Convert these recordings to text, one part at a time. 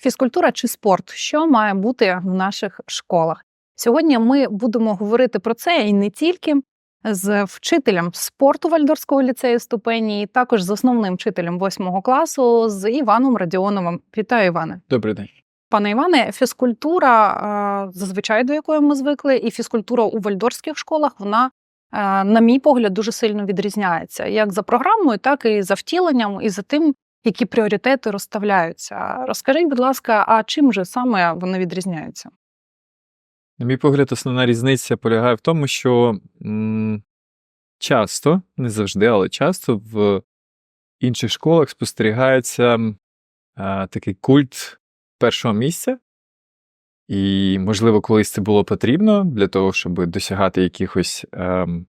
Фізкультура чи спорт, що має бути в наших школах? Сьогодні ми будемо говорити про це і не тільки з вчителем спорту Вальдорського ліцею ступені, і також з основним вчителем восьмого класу з Іваном Радіоновим. Вітаю, Іване. Добрий день. Пане Іване, фізкультура, зазвичай до якої ми звикли, і фізкультура у вальдорських школах, вона, на мій погляд, дуже сильно відрізняється як за програмою, так і за втіленням, і за тим, які пріоритети розставляються. Розкажіть, будь ласка, а чим же саме вони відрізняються? На мій погляд, основна різниця полягає в тому, що м, часто, не завжди, але часто в інших школах спостерігається а, такий культ першого місця. І, можливо, колись це було потрібно для того, щоб досягати якихось ем,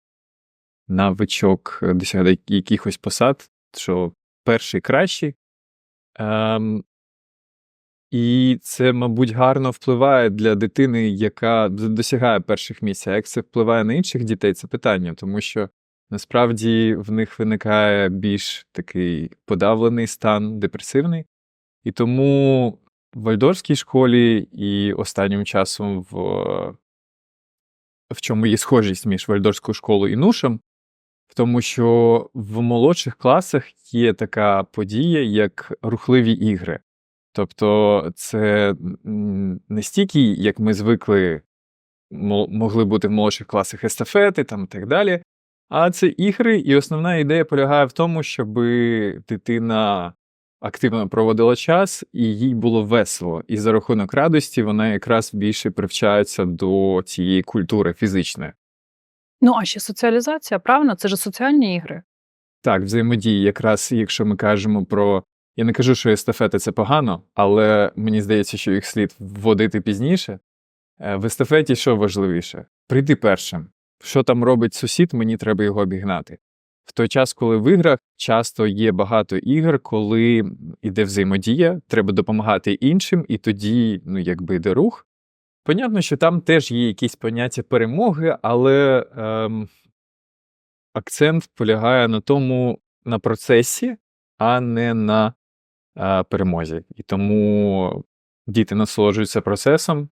навичок, досягати якихось посад, що перший кращий. Ем, і це, мабуть, гарно впливає для дитини, яка досягає перших місць. А як це впливає на інших дітей, це питання, тому що насправді в них виникає більш такий подавлений стан, депресивний. І тому в Вальдорській школі і останнім часом в, в чому є схожість між Вальдорською школою і Нушем, в тому, що в молодших класах є така подія, як рухливі ігри. Тобто, це не стільки, як ми звикли, могли бути в молодших класах естафети там і так далі. А це ігри, і основна ідея полягає в тому, щоб дитина активно проводила час і їй було весело. І за рахунок радості вона якраз більше привчається до цієї культури фізичної. Ну а ще соціалізація, правильно? Це ж соціальні ігри. Так, взаємодії, якраз якщо ми кажемо про. Я не кажу, що естафети це погано, але мені здається, що їх слід вводити пізніше. Е, В естафеті що важливіше? Прийти першим. Що там робить сусід, мені треба його обігнати. В той час, коли в іграх часто є багато ігор, коли йде взаємодія, треба допомагати іншим, і тоді, ну, якби йде рух. Понятно, що там теж є якісь поняття перемоги, але ем, акцент полягає на тому, на процесі, а не на е, перемозі. І тому діти насолоджуються процесом.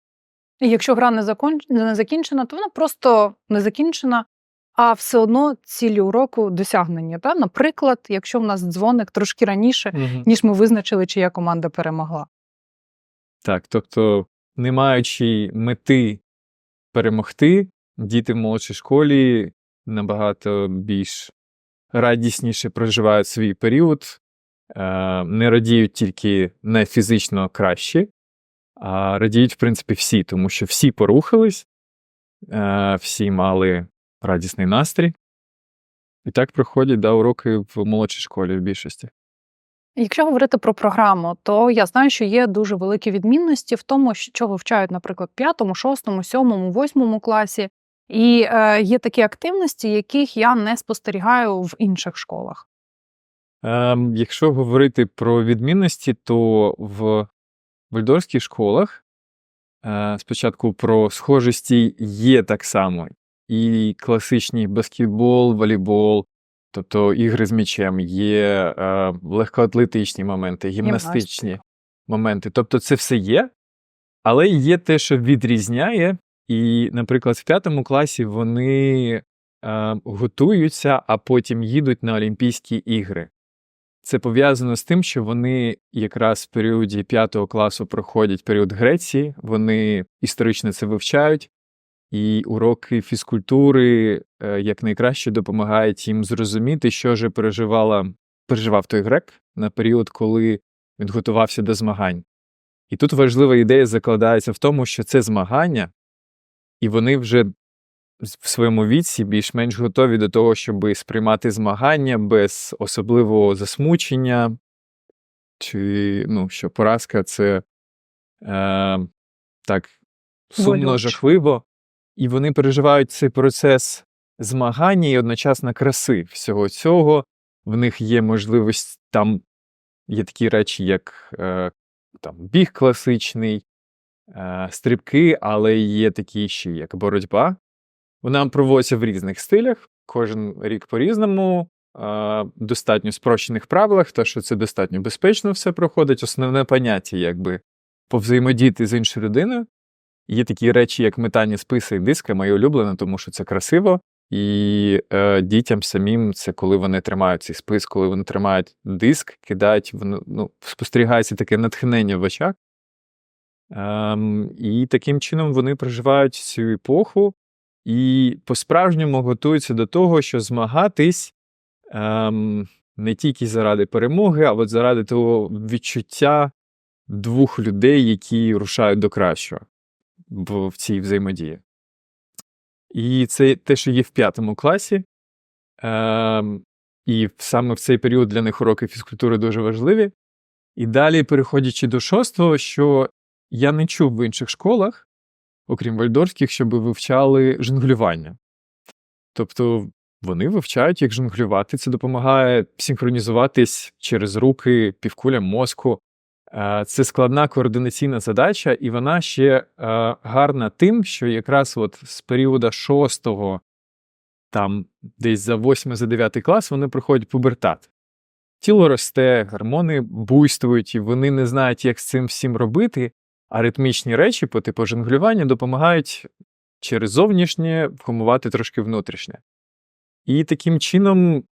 І якщо гра не, закон... не закінчена, то вона просто не закінчена, а все одно цілі уроку досягнені. Та? Наприклад, якщо в нас дзвоник трошки раніше, ніж ми визначили, чия команда перемогла. Так, тобто, не маючи мети перемогти, діти в молодшій школі набагато більш радісніше проживають свій період, е, не радіють тільки не фізично краще, а радіють, в принципі, всі, тому що всі порухались, е, всі мали радісний настрій. І так проходять да, уроки в молодшій школі в більшості. Якщо говорити про програму, то я знаю, що є дуже великі відмінності в тому, що вивчають, наприклад, в п'ятому, шостому, сьомому, восьмому класі. І е, є такі активності, яких я не спостерігаю в інших школах. Ем, якщо говорити про відмінності, то в вальдорських школах е, спочатку про схожості є так само. І класичний баскетбол, волейбол, тобто ігри з м'ячем, є е, легкоатлетичні моменти, гімнастичні Гімнастика. моменти. Тобто це все є, але є те, що відрізняє. І, наприклад, в п'ятому класі вони е, готуються, а потім їдуть на Олімпійські ігри. Це пов'язано з тим, що вони якраз в періоді п'ятого класу проходять період Греції, вони історично це вивчають, і уроки фізкультури е, якнайкраще допомагають їм зрозуміти, що же переживала, переживав той грек на період, коли він готувався до змагань. І тут важлива ідея закладається в тому, що це змагання, і вони вже в своєму віці більш-менш готові до того, щоб сприймати змагання без особливого засмучення, чи ну, що поразка це е, так сумно, жахливо, і вони переживають цей процес змагання і одночасно краси всього цього. В них є можливість там є такі речі, як е, там, біг класичний, е, стрибки, але є такі ще, як боротьба. Вона проводиться в різних стилях, кожен рік по-різному, е, достатньо спрощених правилах, то що це достатньо безпечно все проходить. Основне поняття, якби повзаємодіяти з іншою людиною. Є такі речі, як метання списа і диска, моє улюблене, тому що це красиво. І е, дітям самим це коли вони тримають цей спис, коли вони тримають диск, кидають, воно, ну, спостерігається таке натхнення в очах. Ем, і таким чином вони проживають цю епоху і по-справжньому готуються до того, що змагатись ем, не тільки заради перемоги, а от заради того відчуття двох людей, які рушають до кращого в, цій взаємодії. І це те, що є в п'ятому класі. Ем, і саме в цей період для них уроки фізкультури дуже важливі. І далі, переходячи до шостого, що я не чув в інших школах, окрім вальдорфських, щоб вивчали жонглювання. Тобто вони вивчають, як жонглювати. Це допомагає синхронізуватись через руки, півкуля мозку. Е, Це складна координаційна задача, і вона ще е, гарна тим, що якраз от з періоду шостого, там десь за восьмий, за дев'ятий клас, вони проходять пубертат. Тіло росте, гормони буйствують, і вони не знають, як з цим всім робити, а ритмічні речі по типу жонглювання допомагають через зовнішнє вгамувати трошки внутрішнє. І таким чином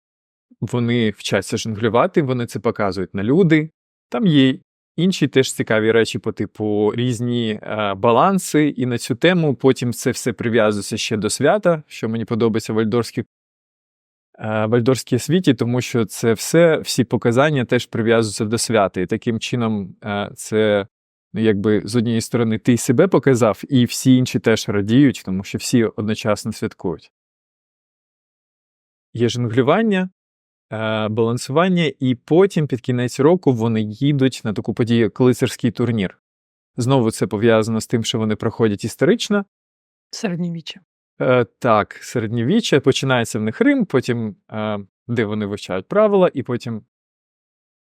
вони вчаться жонглювати, вони це показують на люди. Там є інші теж цікаві речі по типу різні е, баланси, і на цю тему потім це все прив'язується ще до свята, що мені подобається в вальдорській, е, освіті, тому що це все, всі показання теж прив'язуються до свята. І таким чином е, це ну, якби з однієї сторони ти себе показав, і всі інші теж радіють, тому що всі одночасно святкують. Є жонглювання, балансування, і потім під кінець року вони їдуть на таку подію, як лицарський турнір. Знову це пов'язано з тим, що вони проходять історично. Середньовіччя. Е, так, середньовіччя, починається в них Рим, потім е, де вони вивчають правила, і потім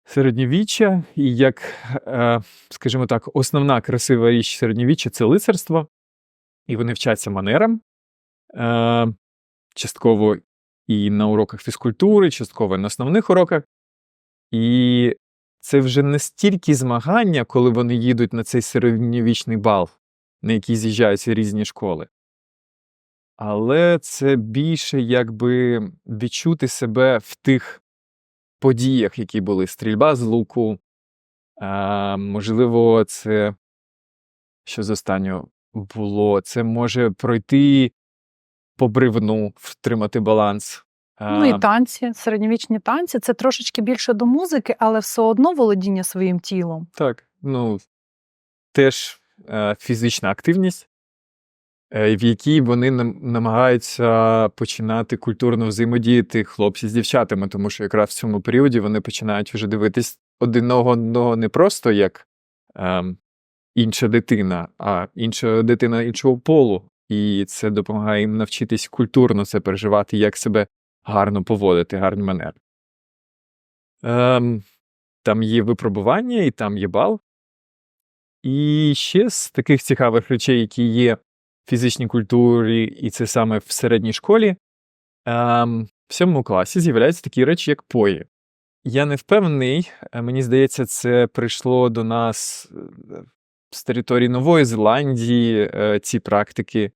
середньовіччя. І як, е, скажімо так, основна красива річ середньовіччя це лицарство, і вони вчаться манерам. Е, частково і на уроках фізкультури, частково на основних уроках. І це вже не стільки змагання, коли вони їдуть на цей середньовічний бал, на який з'їжджаються різні школи. Але це більше якби відчути себе в тих подіях, які були стрільба з луку. А, можливо, це що з останнього було. Це може пройти по бревну, втримати баланс. Ну і танці, середньовічні танці це трошечки більше до музики, але все одно володіння своїм тілом. Так, ну теж е, фізична активність, е, в якій вони намагаються починати культурно взаємодіяти хлопці з дівчатами, тому що якраз в цьому періоді вони починають вже дивитись один одного не просто як е, інша дитина, а інша дитина іншого полу. І це допомагає їм навчитись культурно це переживати, як себе гарно поводити, гарні манери. Ем, там є випробування, і там є бал. І ще з таких цікавих речей, які є в фізичній культурі, і це саме в середній школі, ем, в сьомому класі з'являються такі речі, як пої. Я не впевнений, е, мені здається, це прийшло до нас е, з території Нової Зеландії, е, ці практики.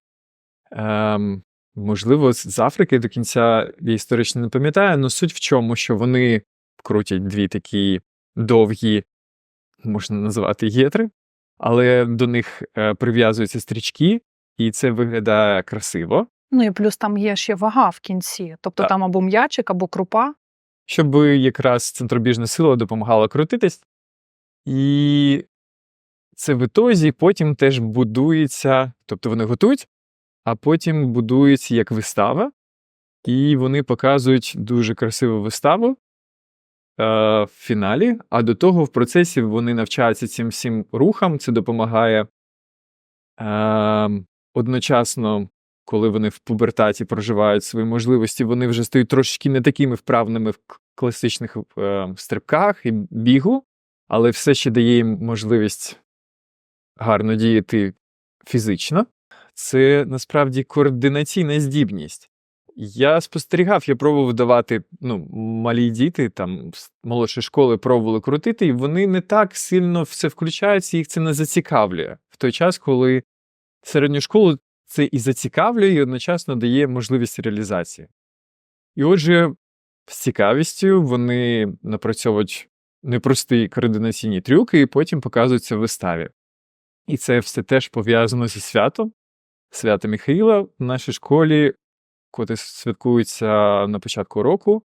Ем, можливо, з Африки до кінця я історично не пам'ятаю, але суть в чому, що вони крутять дві такі довгі, можна назвати гетри, але до них е, прив'язуються стрічки, і це виглядає красиво, Ну і плюс там є ще вага в кінці. Тобто Так. там або м'ячик, або крупа. щоб якраз центробіжна сила допомагала крутитись. І це в ітозі потім теж будується, тобто вони готують, а потім будується як вистава, і вони показують дуже красиву виставу е, в фіналі. А до того в процесі вони навчаються цим всім рухам. Це допомагає е, одночасно, коли вони в пубертаті проживають свої можливості, вони вже стають трошечки не такими вправними в класичних е, стрибках і бігу, але все ще дає їм можливість гарно діяти фізично. Це насправді координаційна здібність. Я спостерігав, я пробував давати, ну, малі діти там з молодшої школи пробували крутити, і вони не так сильно все включаються, їх це не зацікавлює. В той час, коли середню школу це і зацікавлює, і одночасно дає можливість реалізації. І отже, з цікавістю вони напрацьовують непрості координаційні трюки і потім показуються в виставі. І це все теж пов'язано зі святом. Свято Михаїла в нашій школі, котре святкується на початку року.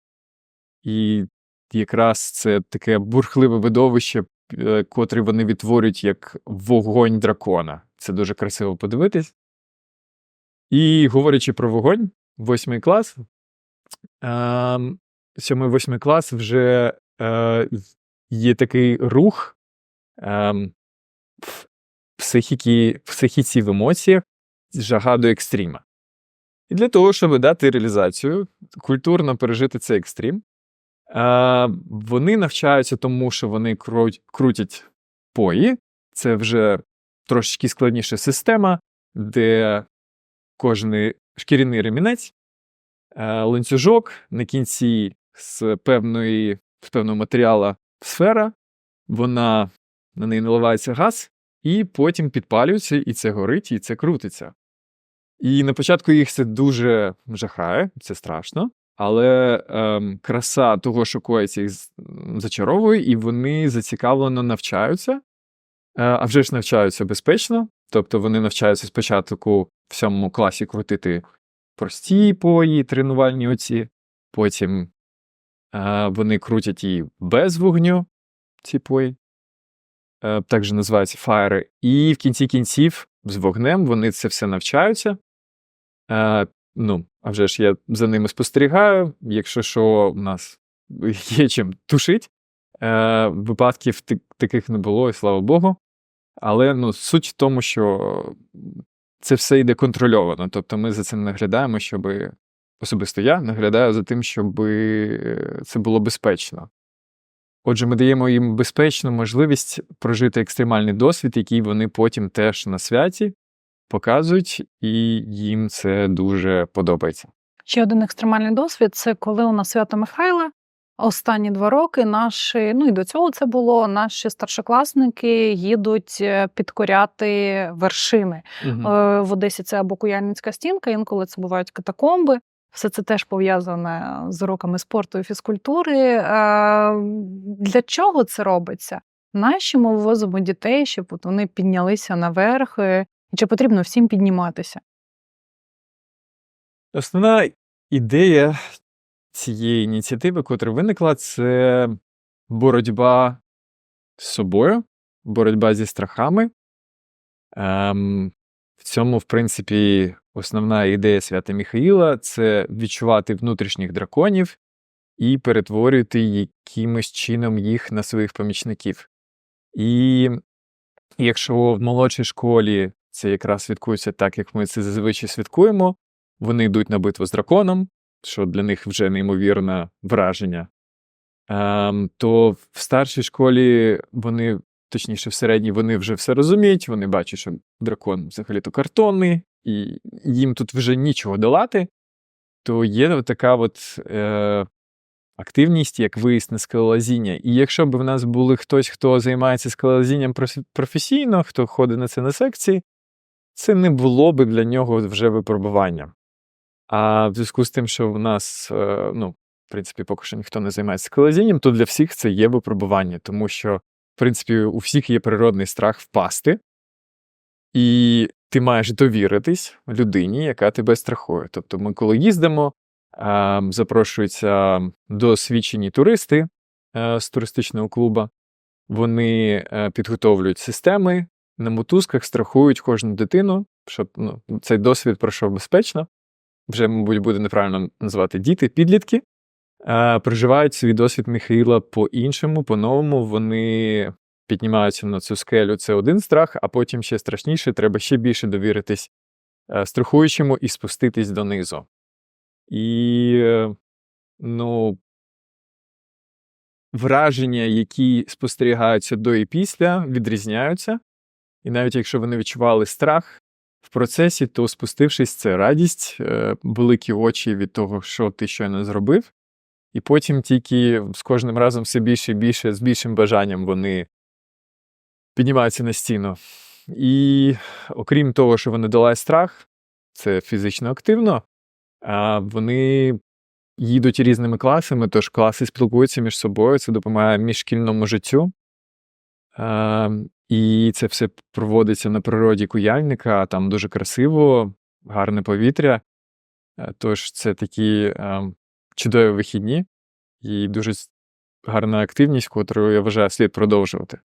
І якраз це таке бурхливе видовище, е, котре вони відтворюють як вогонь дракона. Це дуже красиво подивитись. І говорячи про вогонь, восьмий клас, ем, сьомий-восьмий клас вже е, є такий рух ем, в психіки, в психіці в емоціях, жага до екстріма. І для того, щоб дати реалізацію, культурно пережити цей екстрім, вони навчаються тому, що вони крутять пої. Це вже трошечки складніша система, де кожний шкіряний ремінець, ланцюжок на кінці з певної, з певного матеріалу сфера, вона на неї наливається газ, і потім підпалюється, і це горить, і це крутиться. І на початку їх це дуже жахає, це страшно. Але ем, краса того, що коїться, їх зачаровує, і вони зацікавлено навчаються. Е, а вже ж навчаються безпечно. Тобто вони навчаються спочатку в сьомому класі крутити прості пої, тренувальні оці, потім е, вони крутять її без вогню, ці пої, е, також називаються фаєри. І в кінці кінців з вогнем вони це все навчаються. Е, ну, а вже ж я за ними спостерігаю. Якщо що, в нас є чим тушить. Е, випадків таких не було, і слава Богу. Але ну, суть в тому, що це все йде контрольовано. Тобто ми за цим наглядаємо, щоб особисто я наглядаю за тим, щоб це було безпечно. Отже, ми даємо їм безпечну можливість прожити екстремальний досвід, який вони потім теж на святі показують, і їм це дуже подобається. Ще один екстремальний досвід це коли у нас свято Михайла. Останні два роки наші, ну і до цього це було, наші старшокласники їдуть е, підкоряти вершини. Е, В Одесі це або Куяльницька стінка, інколи це бувають катакомби. Все це теж пов'язане з уроками спорту і фізкультури. Е, Для чого це робиться? Наші ми вивозимо дітей, щоб вони піднялися наверх. І чи потрібно всім підніматися? Основна ідея цієї ініціативи, котра виникла, це боротьба з собою, боротьба зі страхами. Ем, в цьому, в принципі, основна ідея свята Михаїла це відчувати внутрішніх драконів і перетворювати якимось чином їх на своїх помічників. І якщо в молодшій школі це якраз святкується так, як ми це зазвичай святкуємо, вони йдуть на битву з драконом, що для них вже неймовірне враження. Ем, то в старшій школі вони, точніше, в середній, вони вже все розуміють, вони бачать, що дракон взагалі-то картонний, і їм тут вже нічого долати. То є така от е, активність, як виїзд на скалолазіння. І якщо б в нас були хтось, хто займається скалолазінням професійно, хто ходить на це на секції, це не було би для нього вже випробування. А в зв'язку з тим, що в нас, е, ну, в принципі, поки що ніхто не займається скалолазінням, то для всіх це є випробування, тому що, в принципі, у всіх є природний страх впасти, і ти маєш довіритись людині, яка тебе страхує. Тобто, ми, коли їздимо, запрошуються досвідчені туристи е, з туристичного клубу, вони е, підготовлюють системи, на мотузках страхують кожну дитину, щоб ну, цей досвід пройшов безпечно. Вже, мабуть, буде неправильно називати діти, підлітки. Е, проживають свій досвід Михаїла по-іншому, по-новому. Вони піднімаються на цю скелю. Це один страх, а потім ще страшніше, треба ще більше довіритись е, страхуючому і спуститись донизу. І, е, ну, враження, які спостерігаються до і після, відрізняються. І навіть якщо вони відчували страх в процесі, то спустившись, це радість, е, великі очі від того, що ти щойно зробив. І потім тільки з кожним разом все більше і більше, з більшим бажанням вони піднімаються на стіну. І окрім того, що вони долають страх, це фізично активно, а вони їдуть різними класами, тож класи спілкуються між собою, це допомагає міжшкільному життю. І це все проводиться на природі Куяльника, там дуже красиво, гарне повітря. Е, Тож це такі е, чудові вихідні і дуже гарна активність, котру я вважаю слід продовжувати.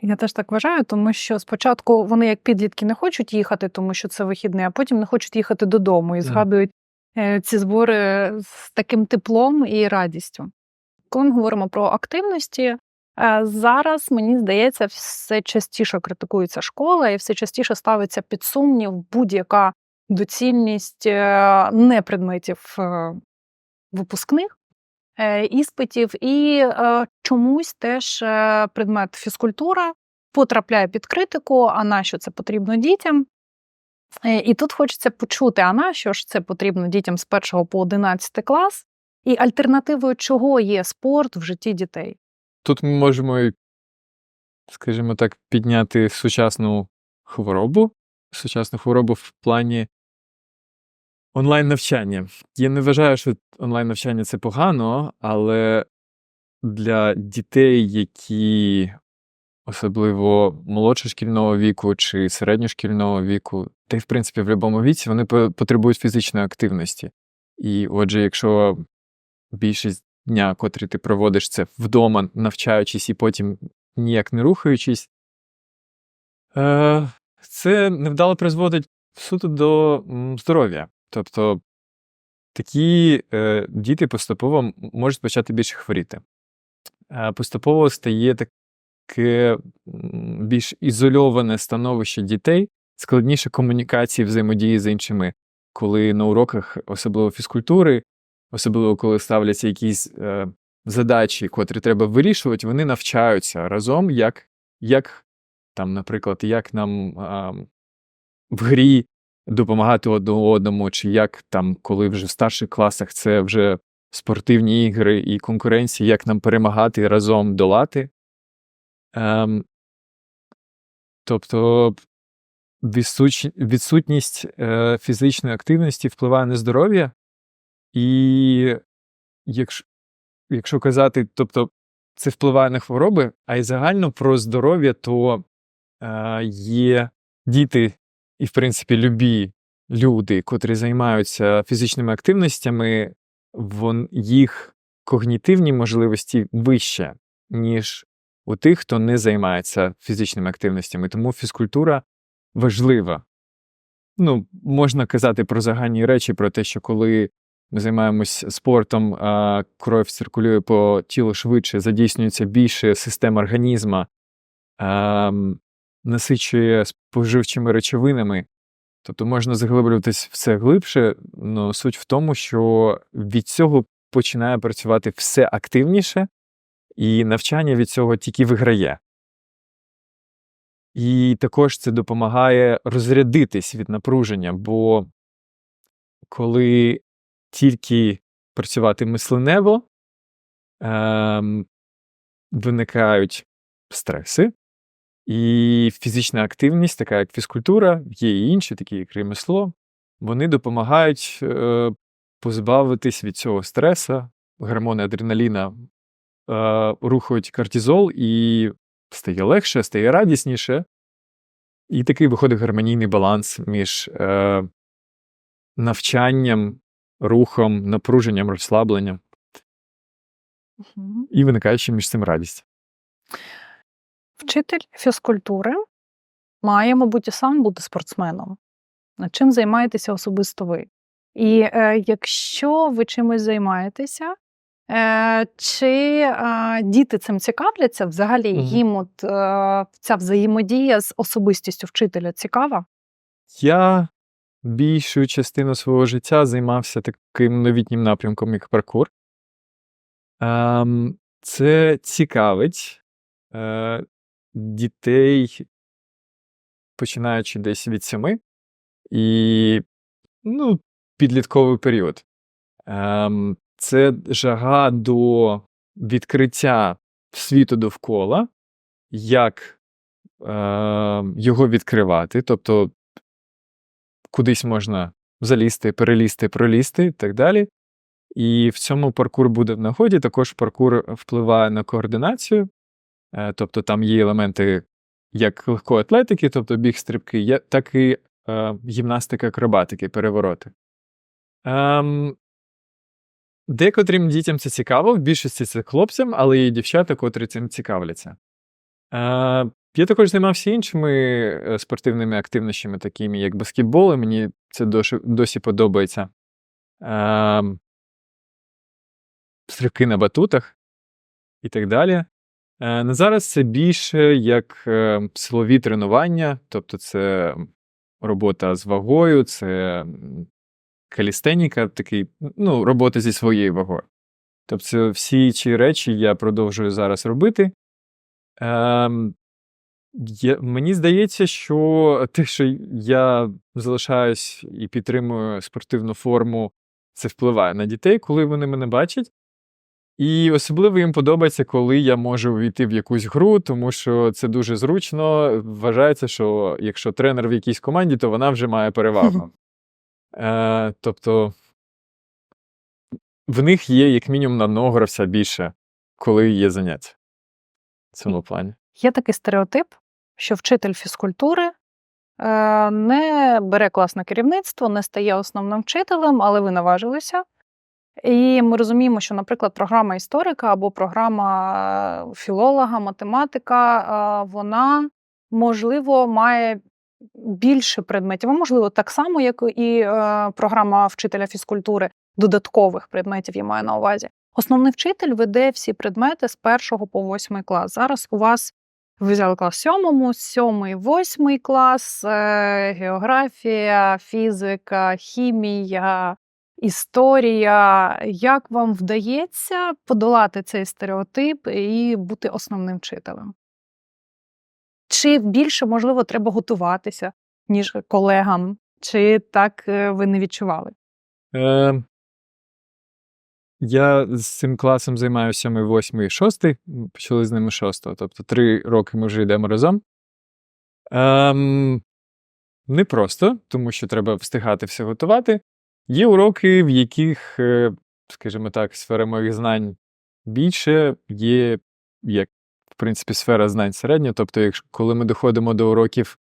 Я теж так вважаю, тому що спочатку вони, як підлітки, не хочуть їхати, тому що це вихідний, а потім не хочуть їхати додому і згадують е, ці збори з таким теплом і радістю. Коли ми говоримо про активності, зараз мені здається, все частіше критикується школа, і все частіше ставиться під сумнів будь-яка доцільність е, не предметів е, випускних е, іспитів, і е, чомусь теж е, предмет фізкультура потрапляє під критику, а на що це потрібно дітям. Е, І тут хочеться почути, а на що ж це потрібно дітям з 1 по 11 клас, і альтернативою чого є спорт в житті дітей. Тут ми можемо, скажімо так, підняти сучасну хворобу, сучасну хворобу в плані онлайн-навчання. Я не вважаю, що онлайн-навчання це погано, але для дітей, які особливо молодшошкільного віку чи середньошкільного віку, та й в принципі в будь-якому віці, вони потребують фізичної активності. І отже, якщо більшість дня, котрий ти проводиш це вдома, навчаючись і потім ніяк не рухаючись, е, це невдало призводить суто до здоров'я. Тобто такі е, діти поступово можуть почати більше хворіти. Е, поступово стає таке більш ізольоване становище дітей, складніше комунікації взаємодії з іншими, коли на уроках, особливо фізкультури, особливо коли ставляться якісь е, задачі, котрі треба вирішувати, вони навчаються разом, як, як там, наприклад, як нам а, в грі допомагати одне одному, чи як там, коли вже в старших класах це вже спортивні ігри і конкуренція, як нам перемагати разом долати. Ем, тобто відсутність е, фізичної активності впливає на здоров'я, і якщо, якщо казати, тобто це впливає на хвороби, а й загально про здоров'я, то е, є діти і, в принципі, любі люди, котрі займаються фізичними активностями, вон, їх когнітивні можливості вище, ніж у тих, хто не займається фізичними активностями. Тому фізкультура важлива. Ну, можна казати про загальні речі, про те, що коли ми займаємось спортом, кров циркулює по тілу швидше, задійснюється більше систем організму, насичує споживчими речовинами. Тобто можна заглиблюватись все глибше, але суть в тому, що від цього починає працювати все активніше, і навчання від цього тільки виграє. І також це допомагає розрядитись від напруження, бо коли тільки працювати мисленево, ем, виникають стреси, і фізична активність, така як фізкультура, є і інші, такі як ремесло, вони допомагають е, позбавитись від цього стреса, гормони адреналіна е, рухають кортизол, і стає легше, стає радісніше. І такий виходить гармонійний баланс між е, навчанням, рухом, напруженням, розслабленням і виникає ще між цим радість. Вчитель фізкультури має, мабуть, і сам бути спортсменом. Над чим займаєтеся особисто ви? І е, якщо ви чимось займаєтеся, е, чи е, діти цим цікавляться, взагалі Мгм. їм от, е, ця взаємодія з особистістю вчителя цікава? Я більшу частину свого життя займався таким новітнім напрямком, як паркур. Ем, це цікавить е, дітей, починаючи десь від семи. і ну, підлітковий період. Ем, це жага до відкриття світу довкола, як е, його відкривати, тобто кудись можна залізти, перелізти, пролізти і так далі. І в цьому паркур буде в нагоді. Також паркур впливає на координацію, Е, тобто там є елементи як легкої атлетики, тобто біг стрибки, так і е, гімнастика акробатики, перевороти. Ем, декотрим дітям це цікаво, в більшості це хлопцям, але є дівчата, котрі цим цікавляться. Е, я також займався іншими е, спортивними активностями, такими як баскетбол, і мені це досі, досі подобається. Ем, стрибки на батутах і так далі. Е, На зараз це більше як е, силові тренування, тобто це робота з вагою, це калістеніка, такий, ну, робота зі своєю вагою. Тобто всі ці речі я продовжую зараз робити. Ем, я, мені здається, що те, що я залишаюсь і підтримую спортивну форму, це впливає на дітей, коли вони мене бачать. І особливо їм подобається, коли я можу увійти в якусь гру, тому що це дуже зручно. Вважається, що якщо тренер в якійсь команді, то вона вже має перевагу. Е, тобто в них є як мінімум на одного гравця більше, коли є заняття. В цьому плані. Є такий стереотип, що вчитель фізкультури е, не бере класне керівництво, не стає основним вчителем, але ви наважилися. І ми розуміємо, що, наприклад, програма історика або програма філолога, математика, е, вона, можливо, має більше предметів, а можливо, так само, як і е, програма вчителя фізкультури, додаткових предметів я маю на увазі. Основний вчитель веде всі предмети з першого по восьмий клас. Зараз у вас взяли клас сьомому, сьомий, восьмий клас, е, географія, фізика, хімія, історія. Як вам вдається подолати цей стереотип і бути основним вчителем? Чи більше, можливо, треба готуватися, ніж колегам? Чи так е, ви не відчували? Е, я з цим класом займаюся 7, 8, 6. Почали з ними 6. Тобто три роки ми вже йдемо разом. Ем, непросто, тому що треба встигати все готувати. Є уроки, в яких, е, скажімо так, сфера моїх знань більше, є, як, в принципі, сфера знань середня. Тобто, якщо коли ми доходимо до уроків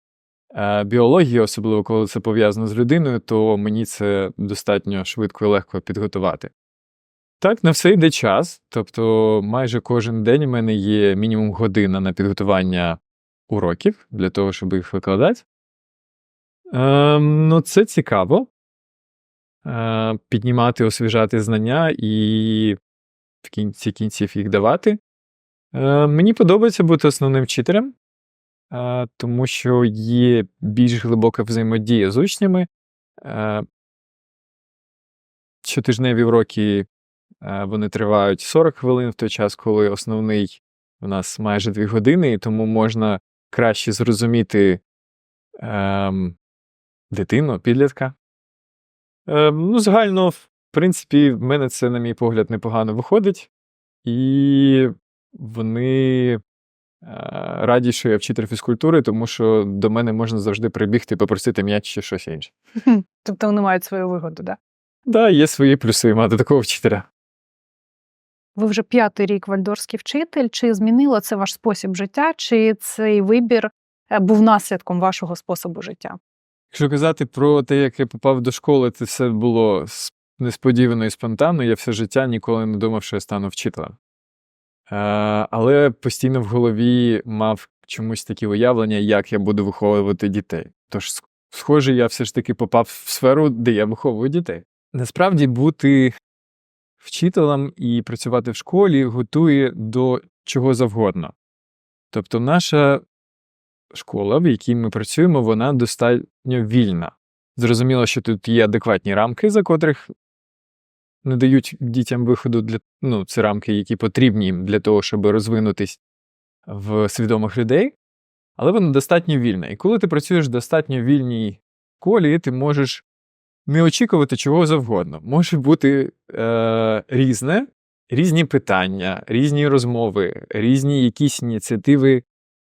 е, біології, особливо коли це пов'язано з людиною, то мені це достатньо швидко і легко підготувати. Так, на все йде час. Тобто, майже кожен день у мене є мінімум година на підготування уроків для того, щоб їх викладати. Ем, ну, це цікаво. Е, піднімати, освіжати знання і в кінці кінців їх давати. Е, мені подобається бути основним вчителем, е, тому що є більш глибока взаємодія з учнями. Е, щотижневі уроки вони тривають 40 хвилин в той час, коли основний у нас майже 2 години, і тому можна краще зрозуміти ем, дитину, підлітка. Е, ну, загально, в принципі, в мене це, на мій погляд, непогано виходить. І вони е, раді, що я вчитель фізкультури, тому що до мене можна завжди прибігти, попросити м'яч чи щось інше. Тобто вони мають свою вигоду, да? Да, є свої плюси мати такого вчителя. Ви вже п'ятий рік вальдорський вчитель. Чи змінило це ваш спосіб життя, чи цей вибір е, був наслідком вашого способу життя? Якщо казати про те, як я попав до школи, це все було несподівано і спонтанно. Я все життя ніколи не думав, що я стану вчителем. Е, але постійно в голові мав чомусь такі уявлення, як я буду виховувати дітей. Тож, схоже, я все ж таки попав в сферу, де я виховую дітей. Насправді, бути вчителем і працювати в школі готує до чого завгодно. Тобто, наша школа, в якій ми працюємо, вона достатньо вільна. Зрозуміло, що тут є адекватні рамки, за котрих не дають дітям виходу для ну, це рамки, які потрібні їм для того, щоб розвинутись в свідомих людей, але вона достатньо вільна. І коли ти працюєш в достатньо вільній школі ти можеш не очікувати чого завгодно. Може бути е, різне, різні питання, різні розмови, різні якісь ініціативи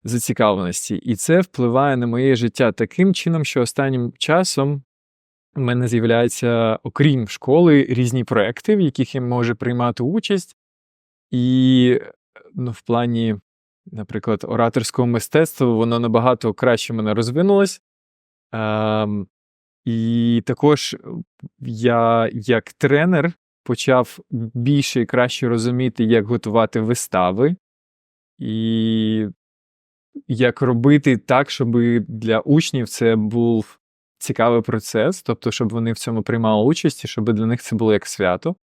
зацікавленості. І це впливає на моє життя таким чином, що останнім часом у мене з'являються, окрім школи, різні проекти, в яких я можу приймати участь. І ну, в плані, наприклад, ораторського мистецтва воно набагато краще в мене розвинулось. Ем, і також я, як тренер, почав більше і краще розуміти, як готувати вистави, і як робити так, щоб для учнів це був цікавий процес, тобто, щоб вони в цьому приймали участь, і щоб для них це було як свято.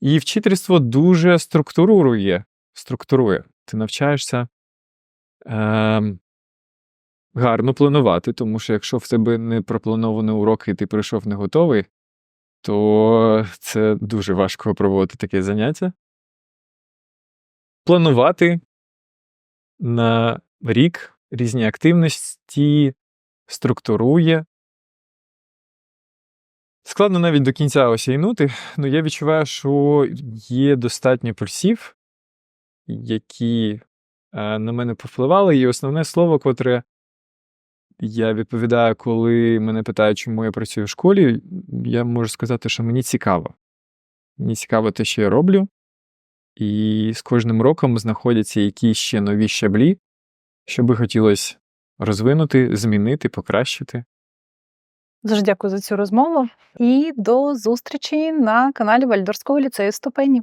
І вчительство дуже структурує. структурує. Ти навчаєшся е, гарно планувати, тому що якщо в тебе не пропланований урок і ти прийшов не готовий, то це дуже важко проводити таке заняття. Планувати на рік різні активності, структурує. Складно навіть до кінця осяйнути, але я відчуваю, що є достатньо плюсів, які е, на мене повпливали. І основне слово, котре я відповідаю, коли мене питають, чому я працюю в школі, я можу сказати, що мені цікаво. Мені цікаво те, що я роблю, і з кожним роком знаходяться якісь ще нові щаблі, що би хотілося розвинути, змінити, покращити. Дуже дякую за цю розмову і до зустрічі на каналі Вальдорського ліцею ступені.